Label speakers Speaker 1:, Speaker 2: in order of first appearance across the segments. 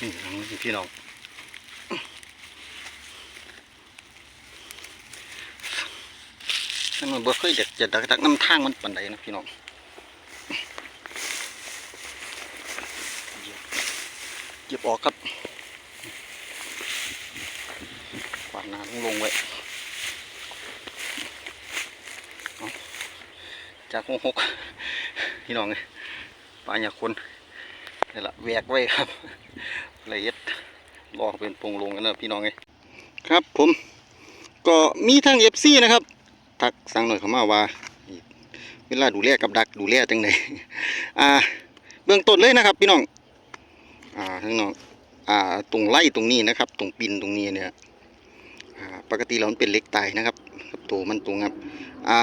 Speaker 1: นี่เอาสิพี่น้องนั่นมันบ่เคยเด็ดจะดักดักน้ำทางมันปันใดนะพี่น้องเหยียบออกครับขวางหน้าลงลงไว้จากหกหกพี่น้องไงปลาหยาคนนี่แหละแวกไว้ครับ รอเป็นปงลงกันนะพี่น้องไงครับผมก็มีทั้งเอฟซีนะครับทักสั่งหน่อยเขามาว่าเวลาดูแลกับดักดูแลจังไดอ่า เบื้องต้นเลยนะครับ พี่น้อง อ่าทั้งน้องอ่าตรงไล่ตรงนี้นะครับ ตรงปินตรงนี้เนี่ยอ่าปกติแล้วมันเป็นเล็กตายนะครับครับตัวมันตรงครับอ่า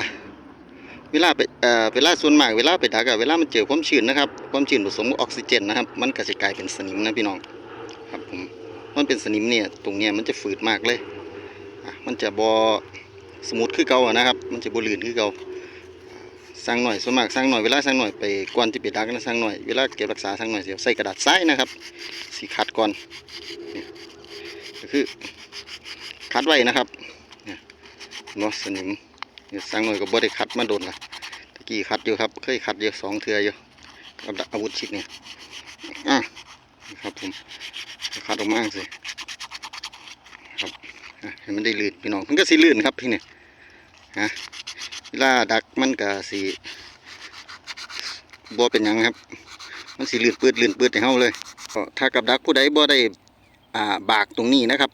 Speaker 1: เวลาไปเอ่อเวลาส่วนมากเวลาไปดักอะเวลามันเจอความชื้นนะครับ ความชื้นผสมออกซิเจนนะครับ มันก็จะกลายเป็นสนิมนะพี่น้องครับผม มันเป็นสนิมเนี่ยตรงเนี้ยมันจะฝืดมากเลยมันจะบอสมูทคือเก่าอนะครับ มันจะบลื่นคือเก่าสร้างหน่อยส่วนมากสร้างหน่อยเวลาสร้างหน่อยไปก่อนที่ไปดักนะสร้างหน่อยเวลาเก็บรักษาสร้างหน่อยเสียใส่กระดาษทรายนะครับสีขัดก่อนนี่ยก็คือขัดไว้นะครับเนาะสนิมสร้างหน่อยก็บ่ได้ขัดมาโดนละตะกี้ขัดอยู่ครับเคยขัดอยู่สองเทืออยู่กับอาวุธชิกเนี่ยอะ นะครับผมขัดออกมาสิครับอะให้มันได้ลื่นพี่น้องมันก็สิลื่นครับพี่เนี่ยฮะเวลาดักมันก็สิบ่เป็นยังครับ มันสิลื่นปืดลื่นปืดให้เฮาเลยก็ถ้ากับดักผู้ใดบ่ได้อ่าบากตรงนี้นะครับ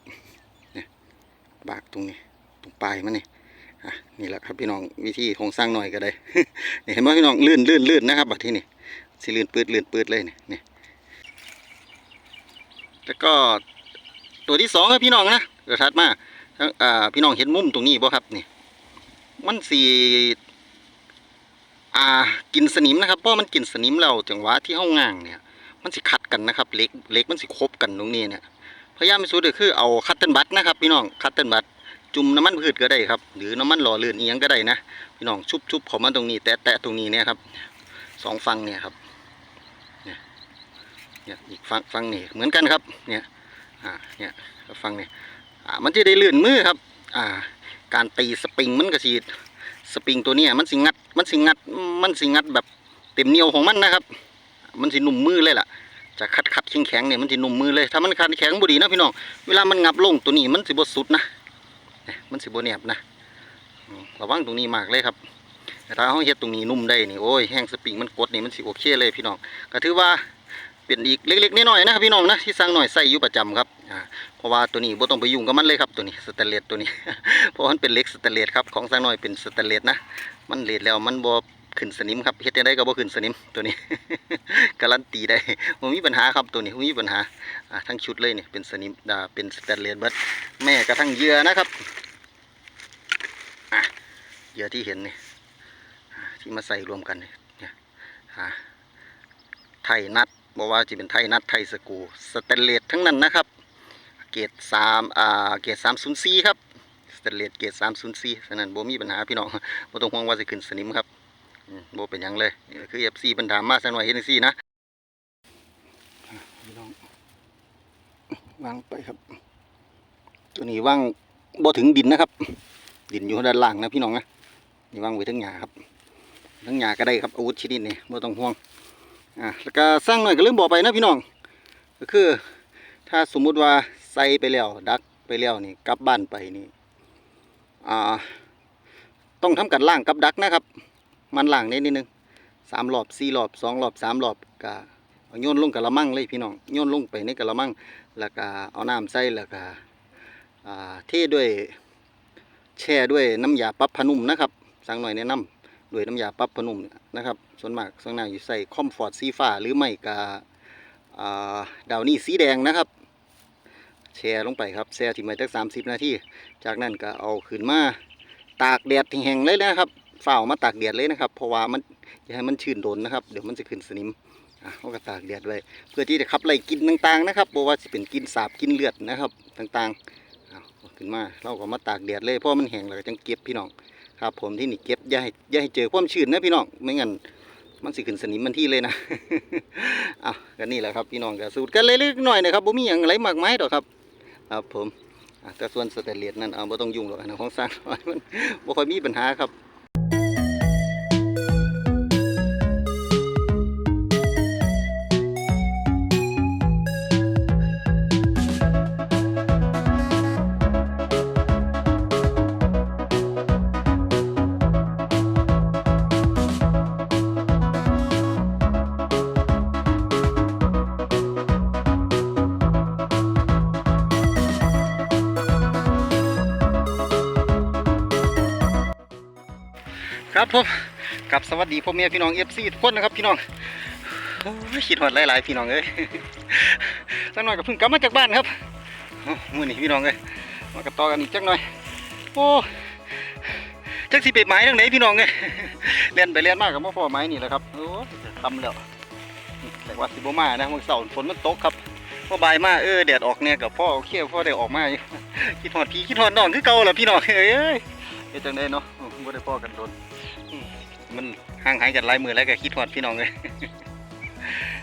Speaker 1: เนี่ยบากตรงนี้ตรงปลายมันนี่นี่แหละครับพี่น้องวิธีโครงสร้างหน่อยก็ได้นี่เห็นไหมพี่น้องลื่นลื่นลื่นนะครับที่นี่สิลื่นปืดลื่นปืดเลยนี่นี่ แล้วก็ตัวที่สองครับพี่น้องนะเดี๋ยวถัดมาทั้งอ่าพี่น้องเห็นมุมตรงนี้บ่ครับนี่มันสีอ่ากินสนิมนะครับเพราะมันกินสนิมแล้วจังหวะที่เฮาง้างเนี่ย มันสิขัดกันนะครับเล็กเล็กมันสิคบกันตรงนี้เนี่ยพยายามที่สุดก็คือเอาคัตเติลบัตนะครับ พี่น้องคัตเติลบัตจุ่มน้ำมันพืชก็ได้ครับ หรือน้ำมันหล่อเลื่นเอียงก็ได้นะพี่น้องชุบชุบข้ามาตรงนี้ แตะแตะตรงนี้เนี่ยครับสองฟังเนี่ยครับ เนี่ยอีกฟังฟังนี่เหมือนกันครับเนี่ยอ่าเนี่ยฟังเนี่ยอ่ามันจะได้ลื่นมือครับอ่าการตีสปริงมันก็สีสปริงตัวนี้มันสิงัดมันสิงัดมันสิงัดแบบเต็มเหนียวของมันนะครับ มันสินุ่มมือเลยล่ะจะคัดคัดแข็งแข็งเนี่ยมันสินุ่มมือเลยถ้ามันคัดแข็งบุดีนะพี่น้องเวลามันงับลงตัวนี้มันสิบสุดนะเนี่ยมันสิบดแนบนะระวังตรงนี้มากเลยครับถ้าเขาเฮ็ดตรงนี้นุ่มได้นี่โอ้ยแห้งสปริงมันกดนี่มันสิโอเคเลยพี่น้องก็ถือว่า เป็นอีกเล็กๆน้อยๆนะครับพี่น้องนะที่สร้างหน่อยใส่อยู่ประจำครับเพราะว่าตัวนี้บ่ต้องไปยุ่งกับมันเลยครับตัวนี้สแตนเลสตัวนี้ เพราะมันเป็นเล็กสแตนเลสครับของสร้างหน่อยเป็นสแตนเลสนะ มันเลสแล้วมันบ่ขึ้นสนิมครับเฮ็ดได้ก็บ่ขึ้นสนิมตัวนี้ การันตีได้บ่มีปัญหาครับตัวนี้บ่มีปัญหาทั้งชุดเลยเนี่ยเป็นสนิมอ่าเป็นสแตนเลสเบิดแม่กระทั่งเหยื่อนะครับเหยื่อที่เห็นนี่ที่มาใส่รวมกันเนี่ยไทยนัด บอกว่าจะเป็นไทยนัดไทยสกูสแตนเลสทั้งนั้นนะครับ เกรดสามอ่าเกรดสามศูนย์สี่ครับสแตนเลสเกรดสามศูนย์สี่ฉะนั้นโบ่มีปัญหาพี่น้องบ่ต้องห่วงว่าจะขึ้นสนิมครับอืมบ่เป็นยังเลยคือเอฟซีเพิ่นถามาสักหน่อยเฮ็ดจังซี่นะพี่น้องวางไปครับ ตัวนี้ว่างโบถึงดินนะครับ ดินอยู่ด้านล่างนะพี่น้องนะนี่ว่างไว้ทั้งหญ้าครับทั้งหญ้าก็ได้ครับอาวุธชนิดนี้บ่ต้องห่วง อะแล้วก็สร้างหน่อยก็ลืมบอกไปนะพี่น้อง ก็คือ ถ้าสมมุติว่าใส่ไปแล้วดักไปแล้วนี่กลับบ้านไปนี่อ่าต้องทำการล่างกับดักนะครับ มันล่างนิดนิดนึงสามรอบสี่รอบสองรอบสามรอบก็โยนลงกระมังเลยพี่น้องโยนลงไปในกระมัง แล้วก็เอาน้ำใส่แล้วก็อ่าเทด้วยแช่ด้วยน้ำยาปรับผนุ่มนะครับ สั่งหน่อยแนะนำ ด้วยน้ำยาปรับผ้านุ่มนะครับ ส่วนมากส่วนมากอยู่ใส่คอมฟอร์ตสีฟ้าหรือไม่ก็อ่าดาวนี่สีแดงนะครับ แช่ลงไปครับแช่ทิ้งไว้สักสามสิบนาทีจากนั้นก็เอาขึ้นมาตากแดดแห้งเลยนะครับฝ้าวมาตากแดดเลยนะครับ เพราะว่ามันอย่าให้มันชื้นโดนนะครับ เดี๋ยวมันจะขึ้นสนิมอะเขาก็ตากแดดไว้เพื่อที่จะขับไล่กินต่างๆนะครับบอกว่าจะเป็นกินสาบกินเลือดนะครับต่างๆขึ้นมาเราก็มาตากแดดเลยเพราะมันแห้งแล้วก็จังเก็บพี่น้อง ครับผมที่นี่เก็บอย่าให้อย่าให้เจอความชื้นนะพี่น้องไม่งั้นมันสิขึ้นสนิมมันที่เลยนะเอาก็นี่แหละครับพี่น้องก็สูตรกันเล็กๆหน่อยนะครับบ่มีอย่างไรมากมายดอกครับครับผมแต่ส่วนสเตเลสนั่นเอาบ่ต้องยุ่งหรอกนะของสร้างน้อยมันบ่ค่อยมีปัญหาครับ กับสวัสดีพ่อแม่พี่น้องเอฟซีทุกคนนะครับพี่น้องโอ้ยคิดหอดหลายๆพี่น้องเอ้ยสักหน่อยก็เพิ่งกลับมาจากบ้านครับมือนี้พี่น้องเอ้ยมากระต่อกันอีกจักหน่อย โอ้จักสิเป็ดไม้ทางไหนพี่น้องเอ้ยเลียนไปเลียนมากกับพ่อพ่อไม้นี่แหละครับโอ้ทำแล้วแต่ว่าสิบมานะมื่อเสาร์ฝนมันตกครับพอบายมาเออแดดออกเนี่ยกับพ่อโอเคพ่อได้ออกมาอยู่คิดหอดพี่คิดหอดน้องคือเก่าแหละพี่น้องเอ้ยเฮ็ดจังไดเนาะโอ้บ่ได้พ่อกันโดน มันห่างหายกันหลายมือแล้วก็คิดฮอดพี่น้องเลย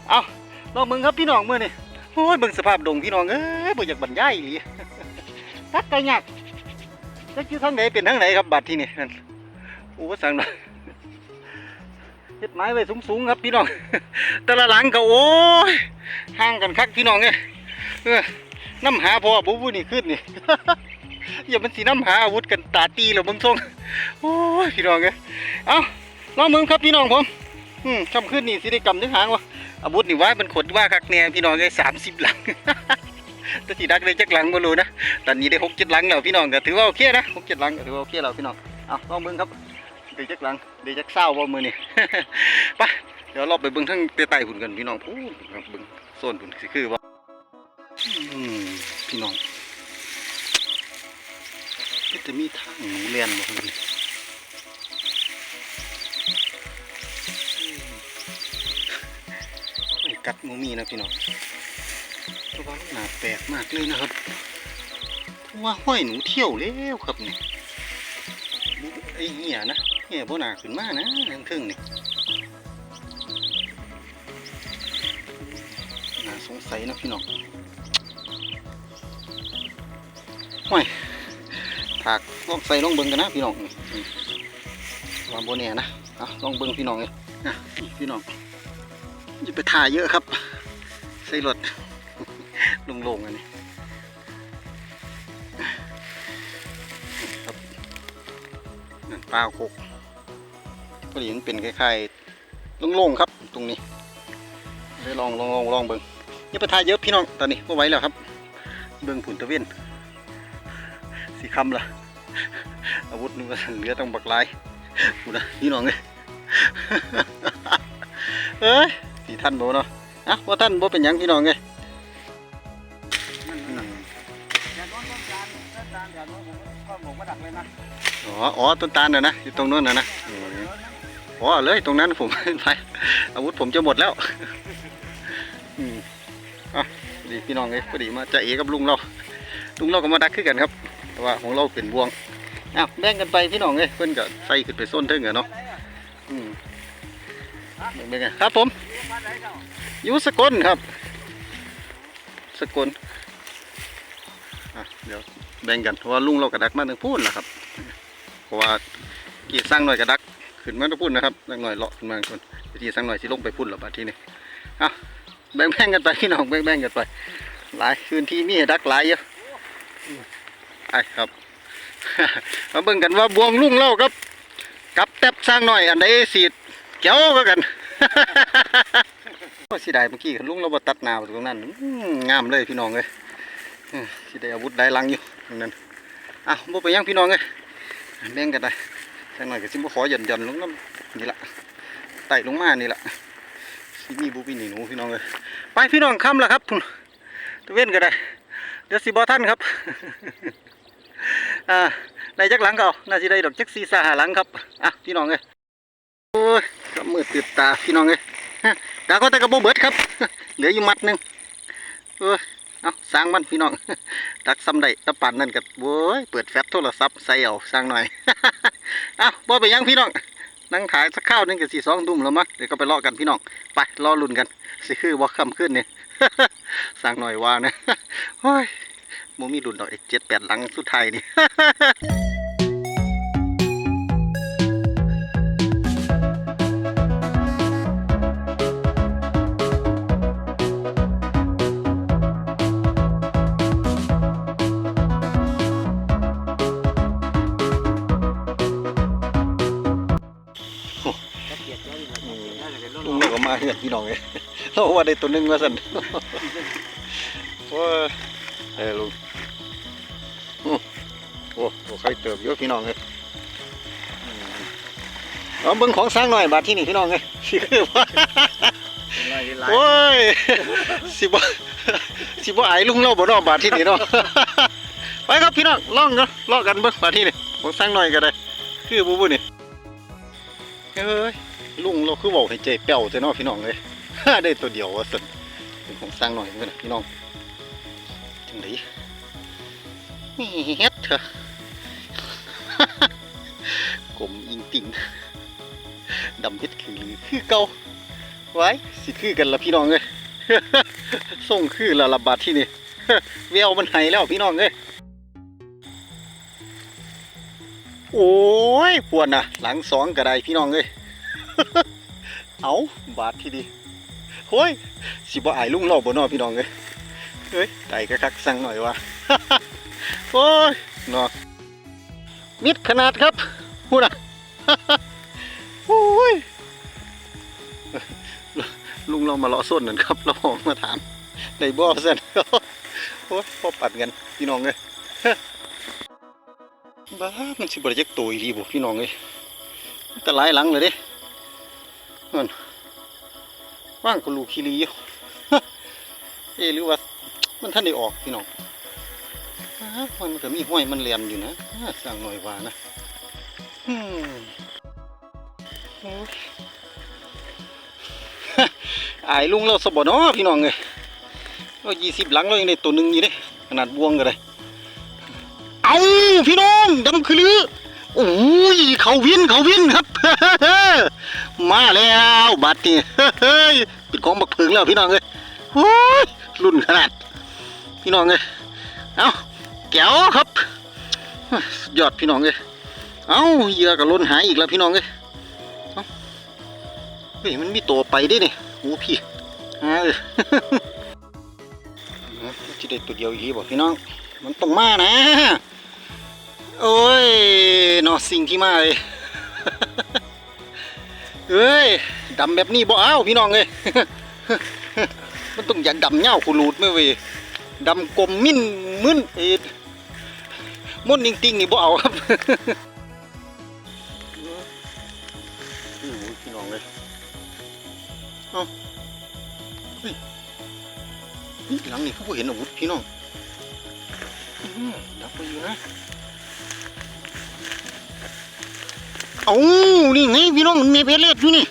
Speaker 1: เอาลองมึงครับพี่น้องมือนี่โอ้ยเบิ่งสภาพดงพี่น้องเอ้ยบ่อยากบรรยายอีหลีตักไก่ยากจักอยู่ทางไหนเป็นทางไหนครับบัดที่นี่นั่นโอ้สั่งหน่อยเฮ็ดไม้ไว้สูงๆครับพี่น้อง แต่ละหลังก็โอ้ยห่างกันคักพี่น้องเอ้ยน้ำหาพอบุบุนี่ขึ้นนี่อย่ามันสีน้ำหาอาวุธกันตาตีแล้วเบิ่งทรงโอ้ยพี่น้องเอ้ยเอา ลองมึงครับพี่น้องผมอืมคำขึ้นนี่สิได้กำถึงหางวะอาวุธนี่ว่ามันขดว่าคักแน่พี่น้องได้สามสิบหลังแตสีดักได้จักหลังบ่รู้นะตอนนี้ได้หกเจ็ดหลังแล้วพี่น้องก็ถือว่าโอเคนะหกเจ็ดหลังก็ถือว่าโอเคแล้วพี่น้องเอาลองมึงครับได้จักหลังได้จักเศร้าบ่มือนี่ไปเดี๋ยวเราไปเบิ่งทั้งเตะไต่หุ่นกันพี่น้องพูดบเบิ่งโซนหุ่นสิคือว่าพี่น้องก็จะมีทางหนูเรียนบ่ กัดหมูมีนะพี่น้องเพราะว่าหนาแปลกมากเลยนะครับเพราว่าห้อยหนูเที่ยวแล้วครับเนี่บุไอ้เหี้ยนะเหี้ยบ่หนาขึ้นมากนะทั้งเทึ่งนี่น่าสงสัยนะพี่น้องห้อยถากลองใส่ลองเบิ่งกันนะพี่น้องนี่นี่ว่าบ่แน่นะอะลองเบิ่งพี่น้องเลยอะพี่น้อง อย่าไปถ่ายเยอะครับ ใส่รถลงๆอันนี้ครับนั่นปลาโคกพอดีมันเป็นคล้ายๆโล่งๆครับ ตรงนี้เลยลองลองลองลองเบิ่งอย่าไปถ่ายเยอะพี่น้องตอนนี้ก็ไหว้แล้วครับ เบิ่งผุนตะเวนสีคำล่ะอาวุธนึงก็เหลือต้องบักลายกูนะพี่น้องเลยเอ้ย สี่ท่านโบเนาะอะว่าท่านโบเป็นหยังพี่น้องไง
Speaker 2: อ๋อ
Speaker 1: อ๋อต้นตาลน่ะนะอยู่ตรงโน้นน่ะนะอ๋อเลยตรงนั้นผมไปอาวุธผมจะหมดแล้วอืมอะดีพี่น้องไงพอดีมาจะเอกับลุงเราลุงเราก็มาดักขึ้นกันครับแต่ว่าของเราเป็นบวงอ้าวแบ่งกันไปพี่น้องไงเพิ่อนก็ใส่ขึ้นไปส้นเทิงกันเนาะอืม แบ่งๆกันครับผมอยู่สกลครับ สกลเดี๋ยวแบ่งกันเพราะว่าลุงเรากระดักมาทางพูนะครับ เพราะว่ากี่สร้างหน่อยกระดักขึ้นมาทางพูนนะครับสร้างหน่อยเลาะขึ้นมาทางพูนที่สร้างหน่อยสิลงไปพูนหรอบัดทีนี้อะแบ่งๆกันไปพี่น้องแบ่งๆกันไป หลายคืนที่มีดักหลายเยอะอืมไปครับมาเบิ่งกันว่าบวงลุงเล่าครับ กับแทบสร้างหน่อยอันใดสีด เกี่ยวก็กันสิได้เมื่อกี้ลุงเราบตัดนาวตรงนั้นงามเลยพี่น้องเลยสิได้อาวุธได้ลังอยู่ตรงนั้นอะบ่ไปยังพี่น้องเลยแบ่งกันได้จังหน่อยก็สิบ่ขอหย่อนหย่อนๆลงน้ำนี่ละไต่ลงมานี่ละสิมีบุปินี่หนูพี่น้องเลยไปพี่น้องค่ำแล้วครับพุ่นตะเว้นก็ได้เดี๋ยวสิบ่ทันครับอ่าได้จักหลังก็เอาน่าสิได้ดอกจักสี่สาหาหลังครับอะพี่น้องเลย โอ้ยก็มืดตื่นตาพี่น้องเลยดาวก็แต่กระโบเบิดครับ เหลืออยู่มัดหนึ่งเออเอาสร้างมันพี่น้องตักซ้ำได้ตะปั่นนั่นกับโว้ยเปิดแฟลชโทรศัพท์ใส่เอาสร้างหน่อยเอาบ่ไปยังพี่น้องนั่งขายสักข้าวหนึงกับสี่สองดุ่มแล้วมั้งเดี๋ยวก็ไปเลาะกันพี่น้องไปรอลุ่นกันสิคือว่าคำขึ้นเนี่ยสั่งหน่อยว่านะโอ้ยโมมีดุนดอกไอ้เจ็ดแปดหลังสุดท้ายนี่
Speaker 2: เหื
Speaker 1: อนพี่น้องเลยเราว่าได้ตัวหนึงมาสั่นว้าเออลุงโอ้โหใครเติบเยอะพี่น้องเลยเอาเบิ้งของสร้างหน่อยบาทที่นี่พี่น้องเลยสิคือว่าโอ้ยสิบ่สิบ่อายลุงเล่าบ่นอบาทที่นี่เนาะไปครับพี่น้องล่องเนาะลอกกันเบิ้งบาทที่นี่ของสร้างหน่อยก็ได้คือบูบูนี่เอ้ย ลุงเราคือบอกให้ใจเป้วแต่เนาะพี่น้องเลยได้ตัวเดียวว่าสันเป็นของสร้างหน่อยเพื่อนพี่น้องจังไดเฮ็ดเถอะกลมอิงติงดำเฮ็ดคือลือคือเก่าไว้สิคือกันละพี่น้องเลยส่งคือละระบาดที่นี่เววมันไหแล้วพี่น้องเอ้ยโอ้ยปวดนะหลังสองก็ได้พี่น้องเอ้ย เอาบาดทีดีโอ้ยสิบ่อายลุงเล่าบ่นอพี่น้องเอ้ยเฮ้ยไก่กระคักสั่งหน่อยว่าโอ้ยนาะมิดขนาดครับพูดนะโอ้ยลุงเรามาเลาะส้นนั่นครับเราออกมาถามในบ่อเส้นโอ้ยพอปัดกันพี่น้องเลยบ้ามันสิบริจักตัวอีหลีบ่พี่น้องเลยแต่หลายหลังเลยเด้ ว่างก็ลูกขี้ลีอยู่เอหรือว่า มันท่านได้ออกพี่น้องมันก็มีห้อยมันเลียนอยู่นะอ้าสั่งหน่อยว่านะอายลุงเราสบเนาะพี่น้องเลยเรายี่สิบหลังเรายังได้ตัวหนึ่งอยู่เด้ขนาดบวงก็ได้เอาพี่น้องดำคือลือโอ้ยเขาวินเขาวินครับ มาแล้วบัดนี่เฮ้ยเป็นของบักเพิงแล้วพี่น้องเลยโอ้ยรุ่นขนาด พี่น้องเลยเอาแก้วครับสุดยอดพี่น้องเลยเอาเหยื่อกับล้นหายอีกแล้วพี่น้องเลยเอาเฮ้ยมันมีตัวไปเด้นี่ยโอ้พี่เออจะได้ตัวเดียวอีกบอกพี่น้อง มันต้องมานะ โอ้ยนอสิ่งที่มาเลย เอ้ยดำแบบนี้บ่เอาพี่น้องเลยมันต้องอย่างดำเง่าขูรูดไม่เว้ยดำกลมมิ้นมึนเอ็ดม่นจริงๆนี่บ่เอาครับโอ้ยพี่น้องเลยนี่หลังนี่ผู้เห็นอาวุธพี่น้องอื้อหือดับไปอยู่นะ เอานี่ไงพี่น้องมันมีเพลเลตอยู่นี่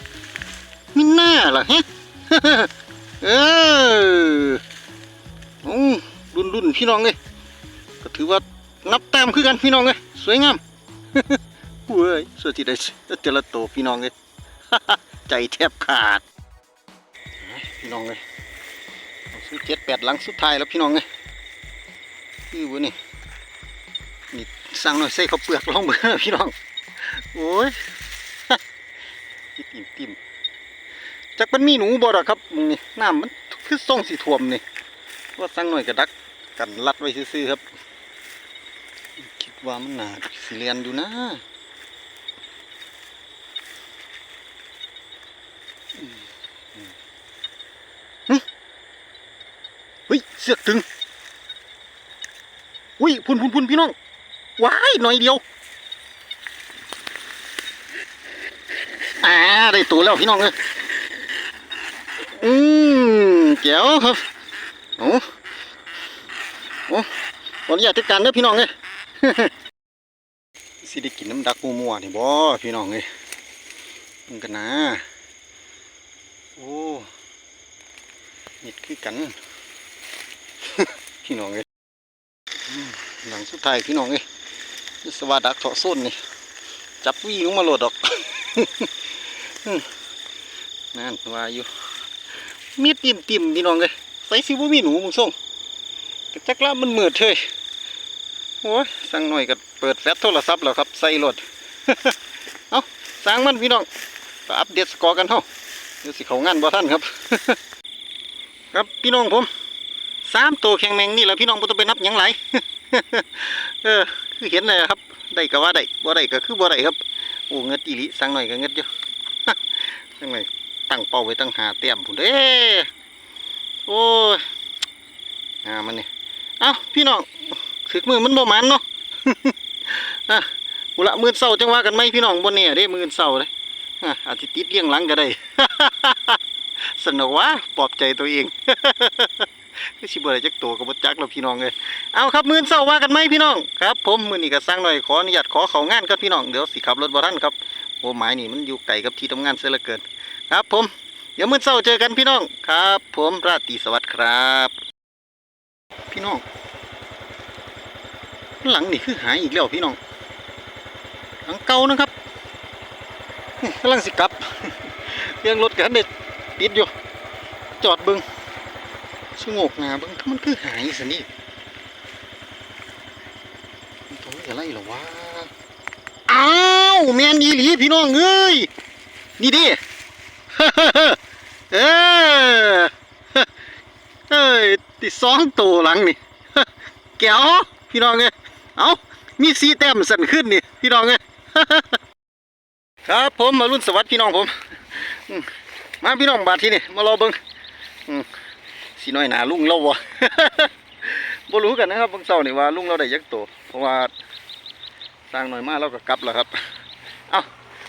Speaker 1: มิน่าล่ะฮะเออโอ้รุ่นรุ่นพี่น้องเลยก็ถือว่านับแต้มคือกันพี่น้องเลยสวยงามเว้ยสวยที่ได้เจละโตพี่น้องเลยใจแทบขาดพี่น้องเลยซื้อเจ็ดแปดหลังสุดท้ายแล้วพี่น้องไงคือวะนี่นี่สั่งหน่อยใส่ข้าวเปลือกลองเบื่อพี่น้อง โอ้ยจิติ่มติ่มจักมันมีหนูบ่ดอครับมึงนี่น้ำมันคือส่งสีท่วมนี่ว่าสั่งหน่อยกระดักกันรัดไว้ซื่อๆครับ คิดว่ามันหนาสิเรียนอยู่นะเฮ้ยเสือกถึงอุ้ยพุ่นพุ่นพุ่นพี่น้องว้ายหน่อยเดียว อ่าได้ตัวแล้วพี่น้องเลยอืมเจ๋วครับโอ้โอ้ขออนุญาตจัดการเด้อพี่น้องเลยสิได้กินน้ำดักมัวนี่บ่พี่น้องเลยมันกันนะโอ้นิดคือกันพี่น้องเลยอืมหลังสุดท้ายพี่น้องเลยสวัสดักเถาะส้นนี่จับวิ่งลงมาโหลดดอก นั่นว่าอยู่มีติ่มติ่มพี่น้องเลยใส่ซิบ่มีหนูมึงส่งกจักละมันเหมือดเถยโอ้ยสั่งหน่อยก็เปิดแฟลชโทรศัพท์แล้วครับใส่รถเอาสั่งมันพี่น้องไปอัปเดตสกอร์กันเท่าเดี๋ยวสิเขางานบ่ท่านครับ ครับพี่น้องผมสามตัวแข็งแมงนี่แหละพี่น้องบ่ต้องไปนับยังหลายเออคือเห็นเลยครับได้ก็ว่าได้บ่ได้ก็คือบ่ได้ครับโอ้เงิดอีหลิสั่งหน่อยก็เงิดอยู่ ยังไงตั้งเป้าไว้ตั้งหาเต็มผุนเด้โอ้ยหามันนี่เอ้าพี่น้องสึกมือมันบ่มันเนาะอะอุละมือเศร้าจังว่ากันไหมพี่น้องบนเนี่ยได้มือเศร้าเลยอะอาจจะติดเลี้ยงหลังก็ได้ สนุกวะปลอบใจตัวเอง คือสิบ่ได้จักตัวก็บ่จักแล้วพี่น้องเอ้ยเอาครับมื้อเช้าว่ากันไหมพี่น้องครับ ผมมื้อนี้ก็สร้างหน่อยขออนุญาตขอเข้างานครับพี่น้องเดี๋ยวสิขับรถบ่ทันครับโอ้หมายนี่มันอยู่ไกลกับที่ทำงานเสียเหลือเกินครับ ผมเดี๋ยวมื้อเช้าเจอกันพี่น้องครับ ผมราตรีสวัสดิ์ครับ พี่น้องหลังนี่คือหายอีกแล้วพี่น้องหลังเก่านะครับกำลังสิกลับเรื่องรถกันเด็ดปิดอยู่ จอดเบิง ชงกน้าเบิงมันคือหายสินี่มันตัวอะไรหรอวะอ้าวแมนอีหลีพี่น้องเอ้ยนี่ดิเออเอ้ยติดสองตัวหลังนี่แก้วพี่น้องเอ้ยเอามีสีแต้มสั่นขึ้นนี่พี่น้องเอ้ยครับผมมารุ่นสวัสดิ์พี่น้องผมมาพี่น้องบาดที่นี่มารอเบิ้งอืม สีน้อยหนาลุงเราบ่ บ่รู้กันนะครับบางเสาร์นี่ว่าลุงเราได้ยักษ์โตเพราะว่าสร้างหน่อยมากเราก็กลับแล้วครับ เอ้า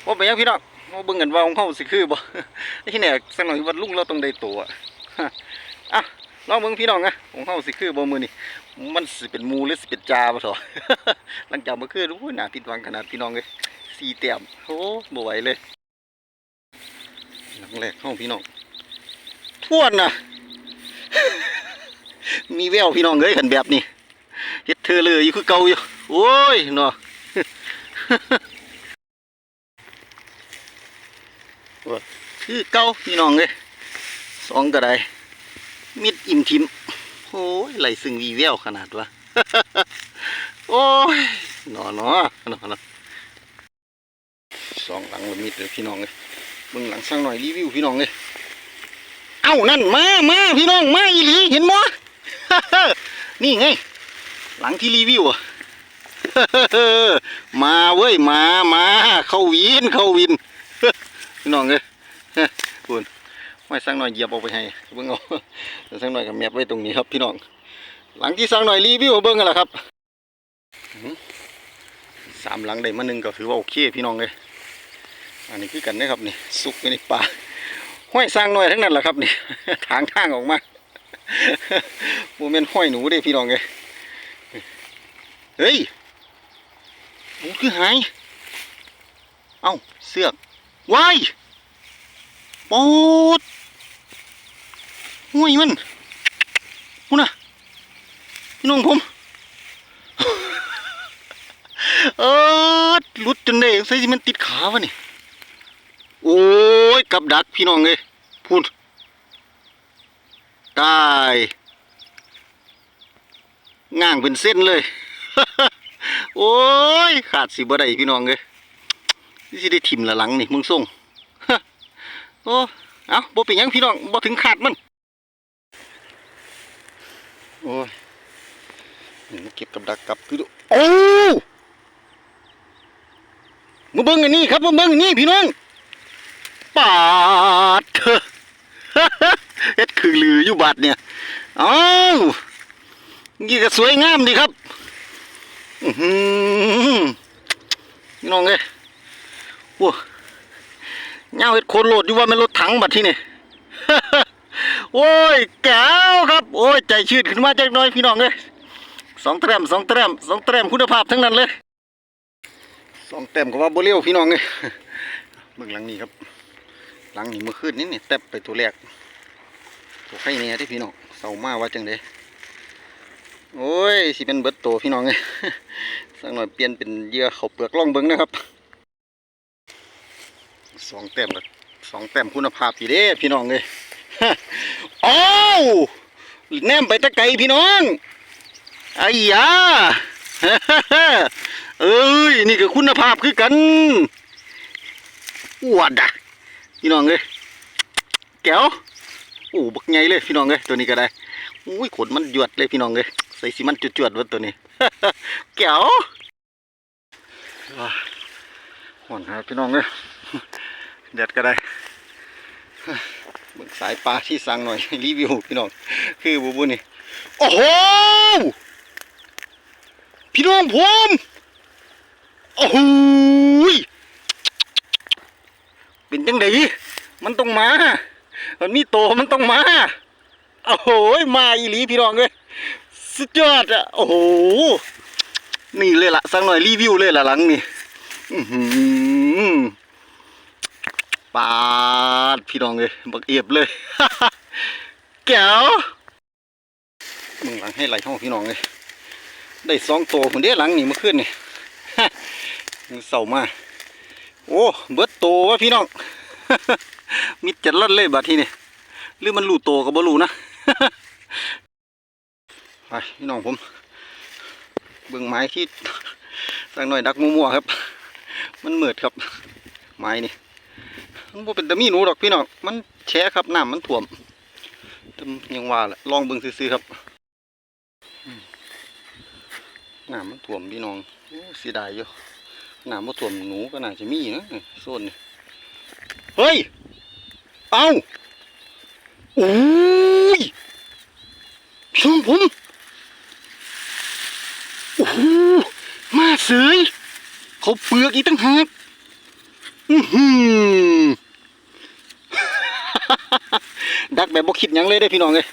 Speaker 1: ว่าไปยังพี่น้องมาเบิ่งกันว่าของเขาสิคือบ่ที่เนี่ยสักหน่อยว่าลุงเราต้องได้โตอะอะลองเบิ่งพี่น้องนะของเขาสิคือบ่มือนี่มันสิเป็นมูหรือสิเป็นจาบ่ถอหลังจากเมื่อคืนโอ้ยน่าผิดหวังขนาดพี่น้องเลยสี่เต็มโอ้บ่ไหวเลยหลังแรกห้องพี่น้องทวนนะ มีแววพี่น้องเอ้ยขันแบบนี้เฮ็ดเธอเลยอยู่คือเก่าอยู่โอ้ยเนาะโอ้ยคือเก่าพี่น้องเอ้ยสองก็ได้มิดอิ่มทิมโอ้ยไหลซึ่งวีแววขนาดวะโอ้ยนาะเนาะนาะเนาะสองหลังละมิดเลยพี่น้องเลยมึงหลังสร้างหน่อยรีวิวพี่น้องเลย เอ้านั่นมามาพี่น้องมาอีหลีเห็นมั้นี่ไง หลังที่รีวิวอะมาเว้ยมามาเข้าวินเข้าวินพี่น้องเลยคุณไม่สร้างหน่อยเหยียบออกไปให้เบิ่งเอาสร้างหน่อยกับแมบไว้ตรงนี้ครับพี่น้อง หลังที่สร้างหน่อยรีวิวเบิ่งกันละครับสามหลังได้มาหนึ่งก็ถือว่าโอเคพี่น้องเลยอันนี้คือกันนะครับนี่สุกอยู่ในป่า ห้อยสร้างหน่อยทั้งนั้นแหละครับนี่ทางทางออกมาโมเมนห้อยหนูเด้พี่น้องเลยเฮ้ยหูคือหาย เอ้าเสือกวายปอดห้วยมันพูน่ะพี่น้องผมเออหลุดจนได้ใส่สิมันติดขาวะนี่ โอ้ยกับดักพี่น้องเลยพูดตายง่างเป็นเส้นเลย โอ้ย ขาดสิบ่ได้พี่น้องเลยนี่สิได้ถิ่มละหลังนี่มึงส่งโอ้เอาบ่เป็นยังพี่น้องบ่ถึงขาดมัน โอ้ยเก็บกับดักกับคือโอ้มาเบิ่งอันนี้ครับมาเบิ่งอันนี้พี่น้อง ปาดเถอะเฮ็ดคือลืออยู่บาดเนี่ยเอ้าวนี่ก็สวยงามดีครับอือหือพี่น้องเอ้ว้เงาเฮ็ดโคนโหลดอยู่ว่ามันรถถังบัดที่นี่โอ้ยแก้วครับ โอ้ยใจชื้นขึ้นมาจักน่อยพี่น้องเอ้ยสองแต้มสองแต้มสองแต้มคุณภาพทั้งนั้นเลยสองแต้มก็ว่าบ่เร็วพี่น้องเลยเบื้องหลังนี้ครับ หลังนี้เมื่อคืนนี้นี่แตบไปตัวแรกตัวไข่เนี่ยที่พี่น้องเศร้ามาว่าจังเด้โอ้ยสิเป็นเบิดโตพี่น้องเลยสักหน่อยเปลี่ยนเป็นเยื่อเขาเปลือกล่องเบิ้งนะครับสองแต้มกับสองแต้มคุณภาพพี่เด้พี่น้องเลยอ้าวแนมไปตะไกพี่น้องไอ้ยาเอ้ยนี่ก็คุณภาพคือกันอวดอะ พี่น้องเลยแก้วโอ้บักใหญ่เลยพี่น้องเลยตัวนี้ก็ได้อุ้ยขนมันหยวดเลยพี่น้องเลยใส่สีมันจวดๆเวะตัวนี้แก้วว้าหอนหาพี่น้องเลยเด็ดก็ได้เบิ่งสายปลาที่สั่งหน่อยรีวิวพี่น้องคือบูบูนี่โอ้โหพี่น้องผมโอ้โหย เป็นจังไดมันต้องมา มันมีโตมันต้องมาโอ้โหยมาอีหลีพี่น้องเลยสุดยอดอะโอ้โหนี่เลยละสั่งหน่อยรีวิวเลยละหลังนี่อื้อหือปาดพี่น้องเลยบักเอียบเลยแก้วมึงหลังให้ไหลท้องพี่น้องเลยได้สองตัวคนเดียหลังนี่เมื่อคืนนี่เศร้ามา โอ้เบิด โตวะพี่น้อง มิดจัดลัดเลยบัดทีนี่หรือมันรูโตก็บ่รู้นะไปพี่น้องผมเบิ่งไม้ที่สักหน่อยดักมัวๆครับ มันเหมือดครับ ไม้นี่มันบ่เป็นตะมีหนูดอกพี่น้องมันแฉะครับน้ำมันท่วมยังว่าแหละลองเบิ่งซื่อๆครับน้ำมันท่วมพี่น้องเสียดายอยู่ น้ำบ่ท่วมหนูก็น่าจะมีนะโซนนี่เฮ้ย เอาโอ้ยพี่องผมโอ้โหมาเสยเขาเปลือกอีกตั้งหากอื้อหือดักแบบบ่คิดยังเลยได้พี่น้องเลย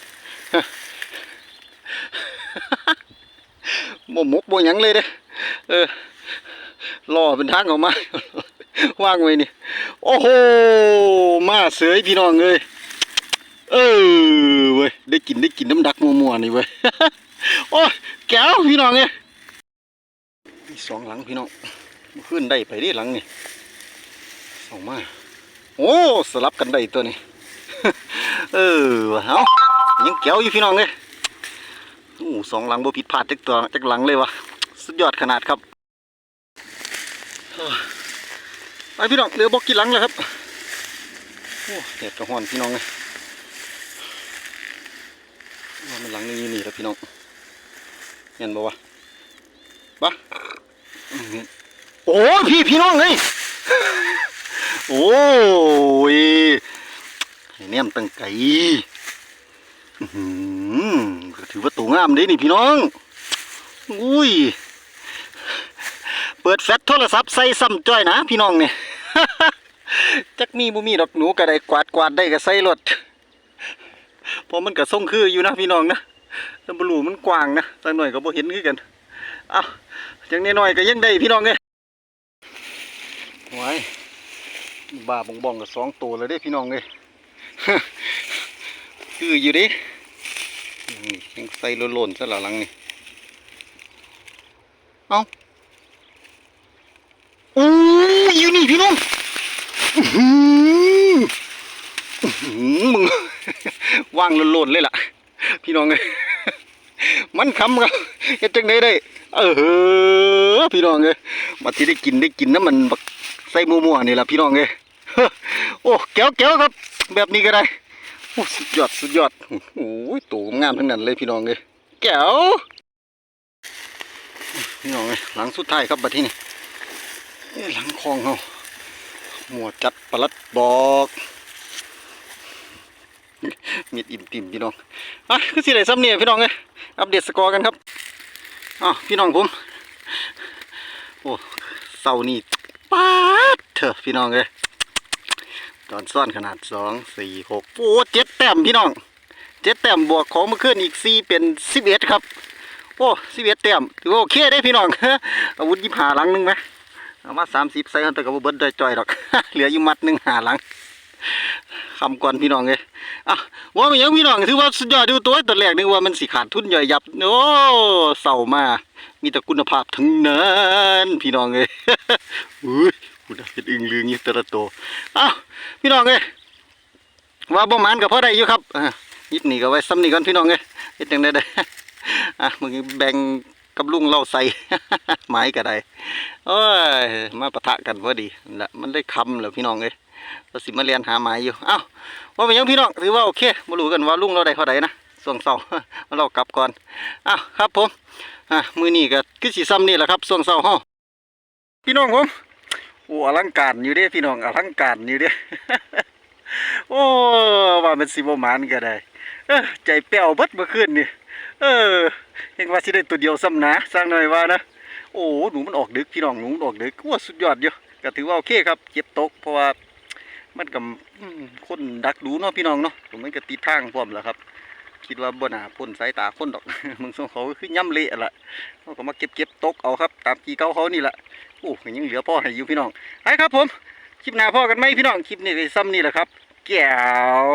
Speaker 1: บ่หมกบ่ยังเลยเด้เออ ล่อเป็นทางออกมา ว่างไว้นี่ โอ้โห มาเสยพี่น้องเลยเออเว้ย ได้กินได้กินน้ำดักมัวๆนี่เว้ย โอ้แก้วพี่น้องเอ้ยสองหลังพี่น้องขึ้นได้ไปไดิหลังนี่สองมา โอ้สลับกันได้ตัวนี้ เออเอายังแก้วอยู่พี่น้องเลยโอ้สองหลังบ่ผิดพลาดจักตัวจักหลังเลยวะสุดยอดขนาดครับ ไปพี่น้องเหลือบอกกี่หลังแล้วครับโอ้เด็ดกระหอนพี่น้องเลยว่ามันหลังนึงอยู่นี่แล้วพี่น้องเห็นบ่วะปะอืมเห็นโอ้พี่พี่น้องเลยโอ้ยให้แนมตั้งไก่ถือว่าตัวงามเด้นี่พี่น้อง อุ้ย เปิดแฟลชโทรศัพท์ใส่ซ้ำจ้อยนะพี่น้องเนี่ยจักมีบ่มีดอกหนูก็ได้กวาดกวาดได้ก็ใส่รถเพราะมันก็ส่งคืออยู่นะพี่น้องนะแต่บรูมันกว้างนะสักหน่อยก็บ่เห็นคือกันเอ้าจังน้อยๆก็ยังได้พี่น้องเอ้ยไว้บาบงบองกับสองตัวเลยเด้พี่น้องเลยคืออยู่ดินี่ยังใส่โลนๆซะละหลังนี่ เอา โอ้ยอยู่นี่พี่น้องอือหือมึงว่างโลนๆเลยล่ะ พี่น้องเลยมันคำครับเฮ็ดจังไดได้ เออพี่น้องเลยมาที่ได้กินได้กินน้ำมันบักใส่มัวๆนี่ล่ะพี่น้องเลยโอ้แก้วแก้วครับ แบบนี้ก็ได้โอ้สุดยอดสุดยอดโอ้ยตัวงามทั้งนั้นเลยพี่น้องเลยแก้วพี่น้องเลยหลังสุดท้ายครับบัดที่นี่ หลังคลองเขาหมวดจัดปลัดบอกมีดอิ่มติ่มพี่น้องอะคือสิได้ซ้ำเนี่ยพี่น้องเลยอัปเดตสกอร์กันครับอ้าวพี่น้องผมโอ้เสานี่ป๊าดเถอะพี่น้องเลยตอนซ่อนขนาดสองสี่หกโอ้เจ็ดแต้มพี่น้องเจ็ดแต้มบวกของเมื่อคืนอีกสี่เป็นสิบเอ็ดครับ โอ้สิบเอ็ดแต้มถือว่าโอเคได้พี่น้องอาวุธยิบหาหลังนึงไหม เอามาสามสิบใส่กันแต่กับเบิร์ดได้จ่อยดอก เหลืออยู่มัดหนึ่งหาหลังคำก่อนพี่น้องเลยอะว่ามันยังพี่น้องถือว่าสุดยอดดูตัวตอนแรกนึกว่ามันสิขาดทุนย่อยยับ โอ้เศร้ามา มีแต่คุณภาพทั้งนั้นพี่น้องเลยอุ้ยพูดเป็นอึงลืงอยู่แต่ละตัวอ้าวพี่น้องเอ้ยว่าบ่มานกับพ่อได้อยู่ครับอ่ายิดหนีก็ไว้ซ้ำนี่ก่อนพี่น้องเอ้ยเฮ็ดจังได๋ได้อะมึงแบ่ง กับลุงเราใส่ไม้ก็ได้โอ้ยมาปะทะกันพอดีแหละมันได้คำแล้วพี่น้องเอยเราสิมาเรียนหาไม้อยู่เอ้าว่าเป็นยังพี่น้องถือว่าโอเคมารู้กันว่าลุงเราได้เท่าใดนะส่วงเสาเรากลับก่อนอ้าวครับผมอะมือนี้ก็คือสีซ้ำนี่แหละครับส่วงเสาเฮาพี่น้องผมโอ้อลังการอยู่เด้พี่น้องอลังการอยู่เด้โอ้ว่าเป็นสิบมานก็ได้ใจแป้วเบิดเมื่อคืนนี่ เออเห็นว่าสิได้ตัวเดียวซ้ำนะสร้างหน่อยว่านะโอ้หนูมันออกดึกพี่น้องหนูออกดึกว้าสุดยอดอยู่ก็ถือว่าโอเคครับเก็บตกเพราะว่ามันกับคนดักดูเนาะพี่น้องเนาะผมมันก็ติดทางพร้อมแล้วครับ คิดว่าบ่นาพ้นสายตาคนดอกมึงส่งเขาคือย่ำเละละเขาก็มาเก็บเก็บตกเอาครับ ตามกีเก่าเขานี่แหละโอ้ยังเหลือพ่อให้อยู่พี่น้องไปครับผมคลิปหน้าพ่อกันไหมพี่น้องคลิปนี้ซ้ำนี่แหละครับแก้ว